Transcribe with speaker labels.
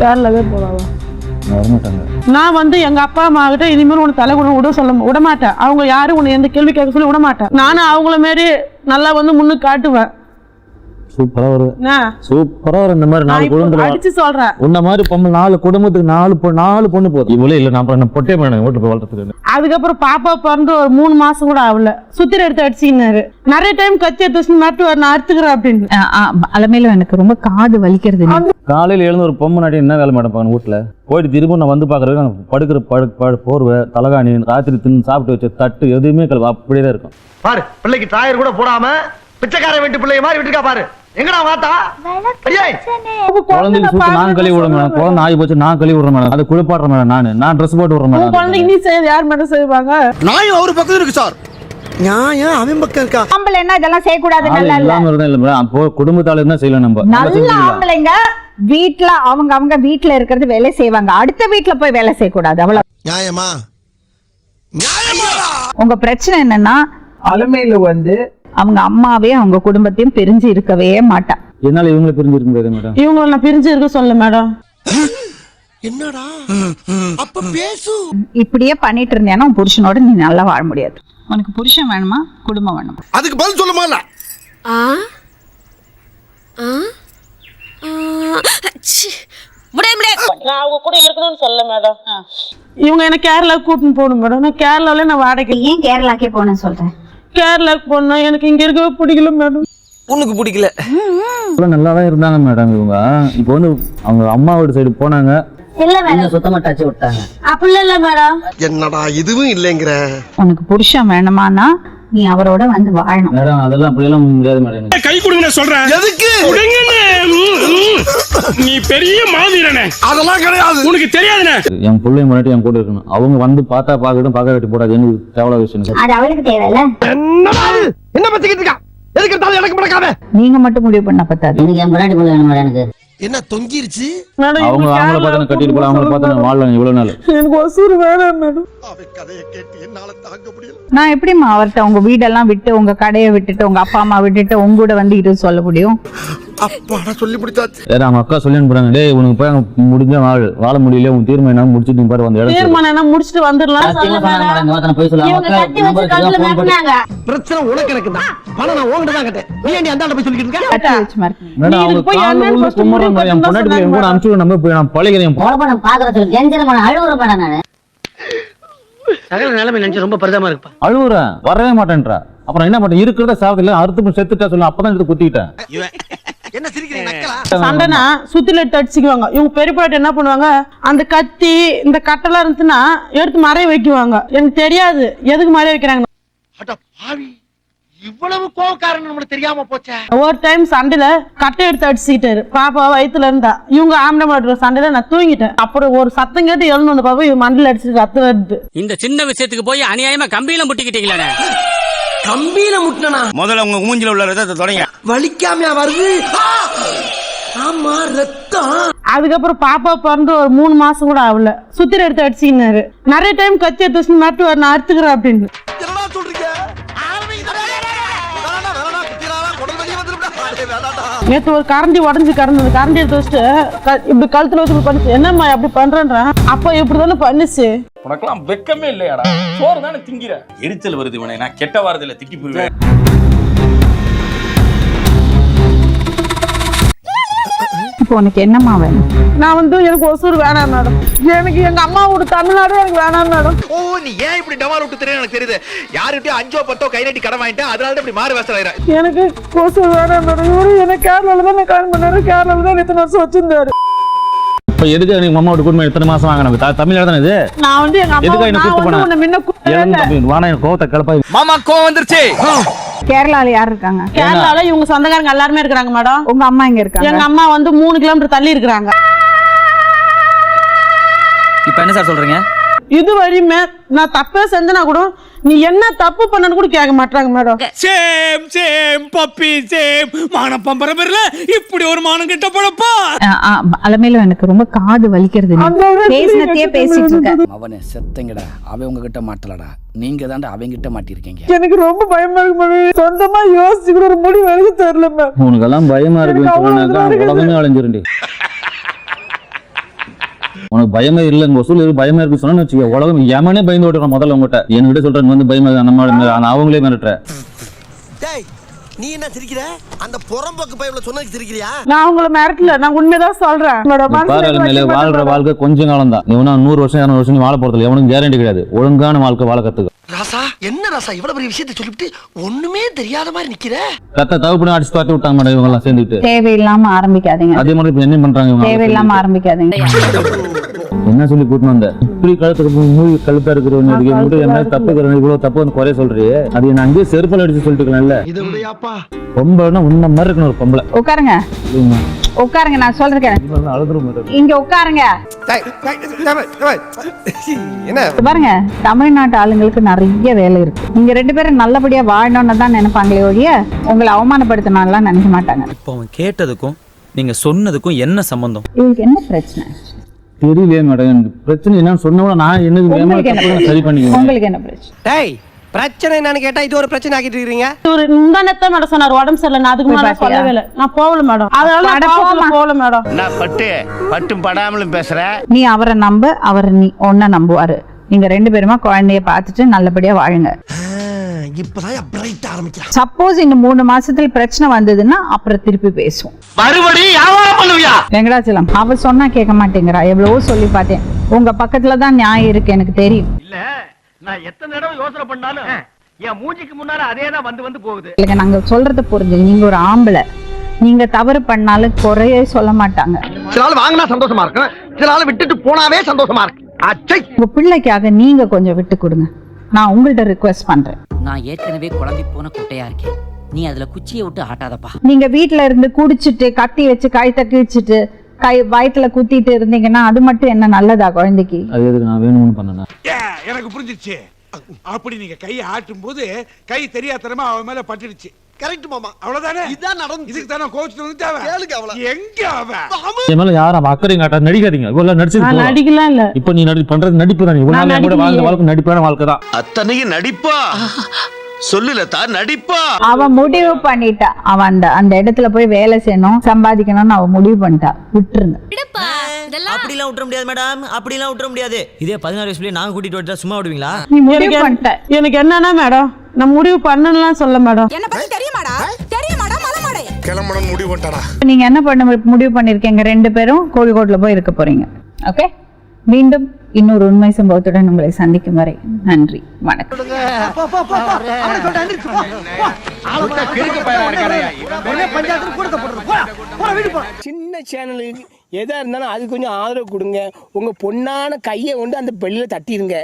Speaker 1: கேரளாவே
Speaker 2: வரமாட்டாங்க
Speaker 1: நான் வந்து எங்க அப்பா அம்மா கிட்ட இனிமேல் உனக்கு தலை கூட விட சொல்ல விட மாட்டேன் அவங்க யாரும் உன்னை எந்த கேள்வி கேட்க சொல்லி விட மாட்டேன் நானும் அவங்கள மாரி நல்லா வந்து முன்னுக்கு காட்டுவேன்.
Speaker 2: சூப்பரா வரும்
Speaker 1: என்ன?
Speaker 2: சூப்பரா வரும் இந்த மாதிரி
Speaker 1: நான்
Speaker 2: நாலு குடும்பத்துல
Speaker 1: அடிச்சு சொல்றேன்.
Speaker 2: உன்ன மாதிரி பொம்பளை நாலு குடும்பத்துக்கு நாலு பொ- நாலு பொண்ணு போதும். இவ்வளவு இல்ல நான் அப்புறம் என்ன பொட்டே பண்ணேன் வீட்டுல போய் வளர்த்துக்கு
Speaker 1: அதுக்கப்புறம் பாப்பா பிறந்து ஒரு மூணு மாசம் கூட ஆகல. சுத்திர எடுத்து அடிச்சினாரு நிறைய டைம் கத்தி எடுத்து மிரட்டுவார் நான் அறுத்துக்கிறேன் அப்படின்னு.
Speaker 3: அலமேலு எனக்கு ரொம்ப காது வலிக்கிறது.
Speaker 2: காலையில எழுந்து ஒரு பொம்மை நாட்டி என்ன வேலை மேடம் பாங்க வீட்டுல போயிட்டு திரும்ப நான் வந்து பாக்குறது அங்க படுக்கிற படு படு போர்வை தலகாணி ராத்திரி தின்னு சாப்பிட்டு வச்ச தட்டு எதுவுமே அப்படியே தான் இருக்கும்.
Speaker 4: பாரு பிள்ளைக்கு டாயர் கூட போடாம பிச்சைக்கார வீட்டு பிள்ளைய மாதிரி விட்டுருக்கா பாரு. எங்கடா வாத்தா?
Speaker 2: குழந்தைக்கு சூட்டு நான் கழுவி விட மேடம். குழந்தை ஆகி போச்சு நான் கழுவி விடுறேன் மேடம். அதை குளிப்பாடுறேன் மேடம் நானு. நான் ட்ரெஸ் போட்டு விடுறேன் மேடம்.
Speaker 1: குழந்தைக்கு நீ செய்ய யார் மேடம் செய்வாங்க?
Speaker 4: நாயும் ஒரு பக்கம் இருக்கு சார். நியாயம் அவன் பக்கம் இருக்கா?
Speaker 3: ஆம்பளைன்னா இதெல்லாம் செய்யக்கூடாது?
Speaker 2: ஆள்
Speaker 3: நல்லா இல்ல.
Speaker 2: இல்லாம இருந்தா இல்ல மேடம். அப்போ குடும்பத்தால இருந்தா செய்யலாம் நம்ம.
Speaker 3: நல்ல. ஆம்பளைங்க வீட்ல அவங்க அவங்க வீட்ல இருக்கிறது வேலை செய்வாங்க. அடுத்த வீட்ல போய் வேலை செய்யக்கூடாது. அவ்வளவு.
Speaker 4: நியாயமா? நியாயமா
Speaker 3: உங்க பிரச்சனை என்னன்னா
Speaker 5: அலமையில வந்து
Speaker 3: அவங்க அம்மாவே அவங்க குடும்பத்தையும் பிரிஞ்சு இருக்கவே மாட்டா.
Speaker 2: என்னால இவங்களை பிரிஞ்சு இருக்க முடியாது மேடம்.
Speaker 1: இவங்களை நான் பிரிஞ்சு இருக்க சொல்ல மேடம்.
Speaker 4: என்னடா? அப்ப பேசு.
Speaker 3: இப்படியே பண்ணிட்டு இருந்தேன்னா உன் புருஷனோட நீ நல்லா வாழ முடியாது. உனக்கு புருஷன் வேணுமா? குடும்பம் வேணுமா?
Speaker 4: அதுக்கு பதில் சொல்ல முடியல
Speaker 6: ஆ?
Speaker 1: நான் அவங்க கூட இருக்கணும்னு சொல்ல மேடம். இவங்க என்ன கேரளா கூட்டின்னு போகணும் மேடம். நான் கேரளால நான் வாடகை
Speaker 3: ஏன் கேரளாக்கே போனேன்னு சொல்றேன்
Speaker 1: கேரளாக்கு போனா எனக்கு இங்க இருக்கவே பிடிக்கல மேடம்
Speaker 4: உனக்கு பிடிக்கல.
Speaker 2: இவ்வளவு நல்லா தான் இருந்தாங்க மேடம் இவங்க. இப்போ வந்து அவங்க அம்மா வீடு சைடு போனாங்க
Speaker 1: அப்படிலாம் இல்ல மேடம்
Speaker 4: என்னடா இதுவும் இல்லைங்கிற.
Speaker 3: உனக்கு புருஷன் வேணுமானா நீ அவரோட வந்து வாழணும்.
Speaker 2: மேடம் அதெல்லாம் அப்படியெல்லாம் முடியாது மேடம். எனக்கு.
Speaker 7: கை கொடுங்க சொல்றேன்
Speaker 4: எதுக்கு?
Speaker 7: கொடுங்கண்ணே. நீ பெரிய மாதிரனே
Speaker 4: அதெல்லாம் கிடையாது.
Speaker 7: உனக்கு தெரியாதுண்ணே
Speaker 2: என் பிள்ளைய முன்னாடி என் கூட இருக்கணும். அவங்க வந்து பார்த்தா பார்க்கட்டும் பார்க்க வெட்டி போடாது. எனக்கு தேவையான விஷயம் எனக்கு.
Speaker 3: அது அவளுக்கு தேவையில்ல.
Speaker 4: என்னடா இது? என்ன பச்சிக்கிட்டு இருக்கா? எதுக்கு எடுத்தாலும் எனக்கு முடக்காம
Speaker 3: நீங்க மட்டும் முடிவு பண்ண பத்தாது.
Speaker 4: என்ன தொங்கிருச்சு
Speaker 2: அவங்க அவங்கள பார்த்து கட்டிட்டு போல அவங்கள பார்த்து வாழலாம் இவ்வளவு நாள்
Speaker 1: எனக்கு ஒசூர் வேணாம் மேடம்
Speaker 4: கதையை கேட்டு என்னால தாங்க முடியல
Speaker 3: நான் எப்படிம்மா அவர்கிட்ட உங்க வீடெல்லாம் விட்டு உங்க கடையை விட்டுட்டு உங்க அப்பா அம்மா விட்டுட்டு உங்க கூட வந்து இரு சொல்ல முடியும்
Speaker 4: அப்பாடா சொல்லி முடிச்சாச்சு
Speaker 2: வேற அவங்க அக்கா சொல்லி அனுப்புறாங்க டேய் உனக்கு போய் முடிஞ்ச வாழ வாழ முடியல உன் தீர்மானம் என்ன முடிச்சுட்டு நீ பாரு இடத்துல
Speaker 1: தீர்மானம் என்ன முடிச்சுட்டு வந்துடலாம் சொல்ல மேடம்
Speaker 4: பிரச்சனை உனக்கு எனக்கு தான். பணம் நான் உங்ககிட்ட தான் கேட்டேன். நீ ஏன்டி அந்த போய் சொல்லிக்கிட்டு இருக்க? சகல நிலைமை நினைச்சு ரொம்ப பரிதமா இருக்குப்பா.
Speaker 2: அழுவுறேன் வரவே மாட்டேன்றா. அப்புறம் என்ன பண்ண இருக்கிறத சாவத்துல அறுத்து செத்துட்டா சொல்ல அப்பதான் எடுத்து குத்திக்கிட்டேன்.
Speaker 4: என்ன
Speaker 1: சண்டைனா சுத்தில எடுத்து அடிச்சுக்குவாங்க. இவங்க பெரியப்பாட்டு என்ன பண்ணுவாங்க அந்த கத்தி இந்த கட்டெல்லாம் இருந்துச்சுன்னா எடுத்து மறைய வைக்குவாங்க. எனக்கு தெரியாது எதுக்கு மறைய வைக்கிறாங்க
Speaker 4: இவ்வளவு கோவக்காரன் நம்மளுக்கு தெரியாம போச்சே.
Speaker 1: ஒரு டைம் சண்டையில கட்டை எடுத்து அடிச்சுக்கிட்டாரு. பாப்பா வயித்துல இருந்தா. இவங்க ஆம்பளை மாட்டுற சண்டையில நான் தூங்கிட்டேன். அப்புறம் ஒரு சத்தம் கேட்டு எழுந்து வந்து பாப்பா இவன் மண்டல அடிச்சுட்டு ரத்தம் வருது.
Speaker 8: இந்த சின்ன விஷயத்துக்கு போய் அநியாயமா கம்பியில முட்டிக்கிட்டீங்களே
Speaker 4: கம்பியில முட்டனா
Speaker 7: முதல்ல உங்க மூஞ்சில உள்ள ரத்தத்தை தொடங்க.
Speaker 4: வலிக்காமையா வருது! ஆமா ரத்தம்.
Speaker 1: அதுக்கப்புறம் பாப்பா பிறந்து ஒரு மூணு மாசம் கூட ஆகல. சுத்திர எடுத்து அடிச்சுக்கினாரு. நிறைய டைம் கத்தி எடுத்து மிரட்டுவார் நான் அறுத்துக்கிறேன் அப்படின்னு
Speaker 4: நேற்று
Speaker 1: நேத்து ஒரு கரண்டி உடஞ்சி கிடந்தது. கரண்டி எடுத்து வச்சுட்டு க- இப்படி கழுத்துல வச்சு பண்ணிச்சு. என்னம்மா அப்படி பண்றேன்றேன் அப்ப இப்படி தானே பண்ணுச்சு.
Speaker 7: உனக்கெல்லாம் வெக்கமே இல்லையாடா? சோறு தானே திங்கிற? எரிச்சல் வருது இவனை. நான் கெட்ட வாரத்துல திட்டி போயிருவேன்
Speaker 3: இப்போ உனக்கு என்னம்மா வேணும்?
Speaker 1: நான் வந்து எனக்கு ஒசூர் வேணாம் மேடம். எனக்கு எங்க அம்மா வீடு தமிழ்நாடு எனக்கு வேணாம் மேடம்.
Speaker 4: ஓ நீ ஏன் இப்படி டமால் விட்டு தெரியும் எனக்கு தெரியுது. யாருகிட்டயும் அஞ்சோ பத்தோ கை நீட்டி கடன் வாங்கிட்டேன். அதனால தான் இப்படி மாறு வேசம் ஆயிரம்
Speaker 1: எனக்கு ஒசூர் வேணாம் மேடம். இவரு எனக்கு கேரளால தான் கல்யாணம் பண்ணாரு? கேரளால தான் இத்தனை வருஷம் வச்சிருந்தாரு.
Speaker 2: இப்ப எதுக்கு எனக்கு அம்மா வீட்டு குடும்பம் எத்தனை மாசம் வாங்கினது த- தமிழ்நாடு தானே இது?
Speaker 1: நான் வந்து எங்க அம்மா
Speaker 2: எதுக்கு என்ன
Speaker 1: நான் வந்து முன்ன
Speaker 2: வானா என் கோவத்தை கிளப்பாய்.
Speaker 7: மாமா கோவம் வந்துருச்சு.
Speaker 3: கேரளால யார் இருக்காங்க?
Speaker 1: கேரளால இவங்க சொந்தக்காரங்க எல்லாருமே இருக்காங்க மேடம்.
Speaker 3: உங்க அம்மா எங்க இருக்காங்க?
Speaker 1: எங்க அம்மா வந்து மூணு கிலோமீட்டர் தள்ளி இருக்கிறாங்க.
Speaker 8: இப்ப என்ன சார் சொல்றீங்க?
Speaker 1: இது வரையுமே நான் தப்பே செஞ்சனா கூட நீ என்ன தப்பு பண்ணனு கூட கேட்க மாட்டாங்க madam.
Speaker 7: Same same puppy same. மான பம்பரம்பரில் இப்படி ஒரு மானம் கிட்ட போடப்பா
Speaker 3: அலமேலு எனக்கு ரொம்ப காது வலிக்கிறது நீ. பேசினத்தையே பேசிட்டு இருக்க.
Speaker 8: அவனை செத்தங்கடா. அவன் உங்ககிட்ட மாட்டலடா. நீங்க தாண்டா அவங்கிட்ட மாட்டிருக்கீங்க
Speaker 1: எனக்கு ரொம்ப பயமா இருக்கு மேடம். சொந்தமா யோசிச்சு கூட ஒரு முடிவு எனக்கு தெரியல மேம்.
Speaker 2: உனக்கெல்லாம் பயமா
Speaker 1: அவ்வளவு
Speaker 2: சொன்னாக்கா. உலகமே அழிஞ்சிருண்டி. உனக்கு பயமே இல்லை உங்க வசூல் எதுவும் பயமே இருக்கு சொன்னு வச்சுக்க உலகம் எமனே பயந்து ஓட்டுறான் முதல்ல உங்ககிட்ட என்கிட்ட சொல்றேன் வந்து பயமா நம்ம ஆனா அவங்களே மிரட்டுற
Speaker 4: டேய் நீ என்ன சிரிக்கிற? அந்த புறம்போக்கு பைப்ல சொன்னதுக்கு சிரிக்கிறியா?
Speaker 1: நான் உங்களை மிரட்டல. நான் உண்மைதான் சொல்றேன்.
Speaker 2: மேலே வாழ்ற வாழ்க்கை கொஞ்ச காலம் தான் இவனா நூறு வருஷம் இரநூறு வருஷம் வாழ போறதில்ல. எவனுக்கும் கேரண்டி கிடையாது. ஒழுங்கான வாழ்க்கை வாழ கத்துக்க
Speaker 4: ராசா என்ன ராசா? இவ்வளவு பெரிய விஷயத்தை சொல்லிவிட்டு ஒண்ணுமே தெரியாத மாதிரி நிக்கிற?
Speaker 2: கத்த தவிப்பு அடிச்சு பார்த்து விட்டாங்க மேடம் இவங்க எல்லாம் சேர்ந்துட்டு
Speaker 3: தேவையில்லாம ஆரம்பிக்காதீங்க.
Speaker 2: அதே மாதிரி இப்ப என்ன பண்றாங்க இவங்க.
Speaker 3: தேவையில்லாம ஆரம்பிக்காதீங்க.
Speaker 2: என்ன சொல்லி கூட்டினு வந்த? இப்படி கழுத்துக்கு மூவி கழுத்தா இருக்கிறவங்க மட்டும் என்ன தப்பு இருக்கிறவங்க இவ்வளவு தப்பு வந்து குறைய சொல்றியே? அது என்ன அங்கேயே செருப்பல் அடிச்சு சொல்லிட்டுக்கலாம்ல
Speaker 4: இது விடையாப்பா
Speaker 2: பொம்பளைன்னா உன்ன மாதிரி இருக்கணும் ஒரு பொம்பளை.
Speaker 3: உட்காருங்க? உட்காருங்க நான் சொல்றேன்.
Speaker 2: அழுதுரும்.
Speaker 3: இங்க உட்காருங்க. பாருங்க தமிழ்நாட்டு ஆளுங்களுக்கு நிறைய வேலை இருக்கு. நீங்க ரெண்டு பேரும் நல்லபடியா வாழணும்னு தான் நினைப்பாங்களே ஒழிய உங்களை அவமானப்படுத்தணும்லாம் நினைக்க மாட்டாங்க.
Speaker 5: இப்போ அவன் கேட்டதுக்கும் நீங்க சொன்னதுக்கும் என்ன சம்பந்தம்?
Speaker 3: இவங்களுக்கு என்ன பிரச்சனை?
Speaker 2: தெரியலையே மேடம் எனக்கு பிரச்சனை என்னன்னு சொன்னவன நான் என்னது? சரி பண்ணிக்குவேன்
Speaker 3: உங்களுக்கு என்ன பிரச்சனை?
Speaker 4: டேய் பிரச்சனை என்னன்னு கேட்டா இது ஒரு பிரச்சனை ஆக்கிட்டு இருக்கீங்க.
Speaker 1: இவரு முந்தானத்தான் மேடம் சொன்னார் உடம்பு சரியில்லை நான் அதுக்கு
Speaker 3: பாத்தியா?
Speaker 1: சொல்லவே இல்லை. நான் போகல மேடம். அதனால. போகல மேடம்.
Speaker 9: நான் பட்டு? பட்டும் படாமலும் பேசுறேன்
Speaker 3: நீ அவரை நம்ப அவர் நீ ஒன்ன நம்புவாரு. நீங்க ரெண்டு பேருமா குழந்தைய பார்த்துட்டு நல்லபடியா வாழுங்க.
Speaker 4: இப்பதான் பிரைட் ஆரம்பிக்கிறான்
Speaker 3: சப்போஸ் இந்த மூணு மாசத்துல பிரச்சனை வந்ததுன்னா அப்புறம் திருப்பி பேசுவோம்.
Speaker 4: மறுபடி வியாபாரம் பண்ணுவியா?
Speaker 3: வெங்கடாச்சலம் அவ சொன்னா கேட்க மாட்டேங்கிறா. எவ்வளவோ சொல்லி பார்த்தேன். உங்க பக்கத்துல தான் நியாயம் இருக்கு எனக்கு தெரியும்.
Speaker 4: இல்ல நான் எத்தனை தடவை யோசனை பண்ணாலும் என் மூஞ்சிக்கு முன்னால அதே தான் வந்து வந்து போகுது.
Speaker 3: இல்லைங்க நாங்க சொல்றத புரிஞ்சு நீங்க ஒரு ஆம்பளை. நீங்க தவறு பண்ணாலும் குறையே சொல்ல மாட்டாங்க.
Speaker 4: சில ஆள் வாங்கினா சந்தோஷமா இருக்கும். சில ஆள் விட்டுட்டு போனாவே சந்தோஷமா இருக்கு அச்சை!
Speaker 3: உங்க பிள்ளைக்காக நீங்க கொஞ்சம் விட்டு கொடுங்க. நான் உங்கள்ட்ட ரிக்வெஸ்ட் பண்றேன்.
Speaker 9: நான் ஏற்கனவே குழம்பி போன குட்டையா இருக்கேன். நீ அதுல குச்சியை விட்டு ஆட்டாதப்பா.
Speaker 3: நீங்க வீட்ல இருந்து குடிச்சிட்டு கத்தி வச்சு கழுத்தை கிழிச்சிட்டு கை வயிற்றுல குத்திட்டு இருந்தீங்கன்னா அது மட்டும் என்ன நல்லதா குழந்தைக்கு?
Speaker 2: அது எதுக்கு நான் வேணும்னு பண்ணேன்?
Speaker 7: எனக்கு புரிஞ்சிருச்சு. அப்படி நீங்க கையை ஆட்டும் போது கை தெரியாதனமா அவன் மேல பட்டுடுச்சு.
Speaker 4: கரெக்ட் மாமா.
Speaker 7: அவ்வளவுதானே?
Speaker 4: இதான் நடந்து.
Speaker 7: இதுக்கு தானே கோச்சு வந்துட்டாவ
Speaker 4: கேளுங்க அவள.
Speaker 7: எங்க அவன்?
Speaker 2: என் மேல யாரும் அக்கறை காட்டா நடிக்காதீங்க. இவ்வளவு போதும்.
Speaker 1: நடிக்கலாம் இல்ல.
Speaker 2: இப்ப நீ நடி பண்றது நடிப்பு தான். இவ்வளவு
Speaker 1: நான்
Speaker 2: நாள் கூட வாழ்ந்த. வாழ்க்கை நடிப்பான வாழ்க்கை தான்.
Speaker 9: அத்தனையும் நடிப்பா? சொல்லுல தான் நடிப்பா?
Speaker 3: அவ முடிவு பண்ணிட்டா. அவ அந்த அந்த இடத்துல போய் வேலை செய்யணும் சம்பாதிக்கணும்னு அவ முடிவு பண்ணிட்டா. விட்டுருங்க.
Speaker 6: விடுப்பா. இதெல்லாம்
Speaker 9: அப்படிலாம் விட்டுற முடியாது மேடம் அப்படிலாம் விட்டுற முடியாது இதே பதினாறு வயசுலயே நாங்க கூட்டிட்டு வந்துட்டா சும்மா விடுவீங்களா
Speaker 1: எனக்கு என்னன்னா மேடம் நான் முடிவு பண்ணலாம் சொல்ல மேடம்
Speaker 6: என்ன பத்தி தெரியுமாடா தெரியுமாடா மலமாடே
Speaker 4: கிளம்பணும் முடிவு பண்ணிட்டாடா
Speaker 3: நீங்க என்ன பண்ண முடிவு பண்ணிருக்கீங்க ரெண்டு பேரும் கோழிக்கோட்ல போய் இருக்க போறீங்க ஓகே மீண்டும் இன்னொரு உண்மை சம்பவத்துடன் உங்களை சந்திக்கும் வரை நன்றி வணக்கம்
Speaker 10: சின்ன சேனலுக்கு எதாக இருந்தாலும் அதுக்கு கொஞ்சம் ஆதரவு கொடுங்க. உங்கள் பொண்ணான கையை கொண்டு அந்த பெள்ளியில் தட்டிடுங்க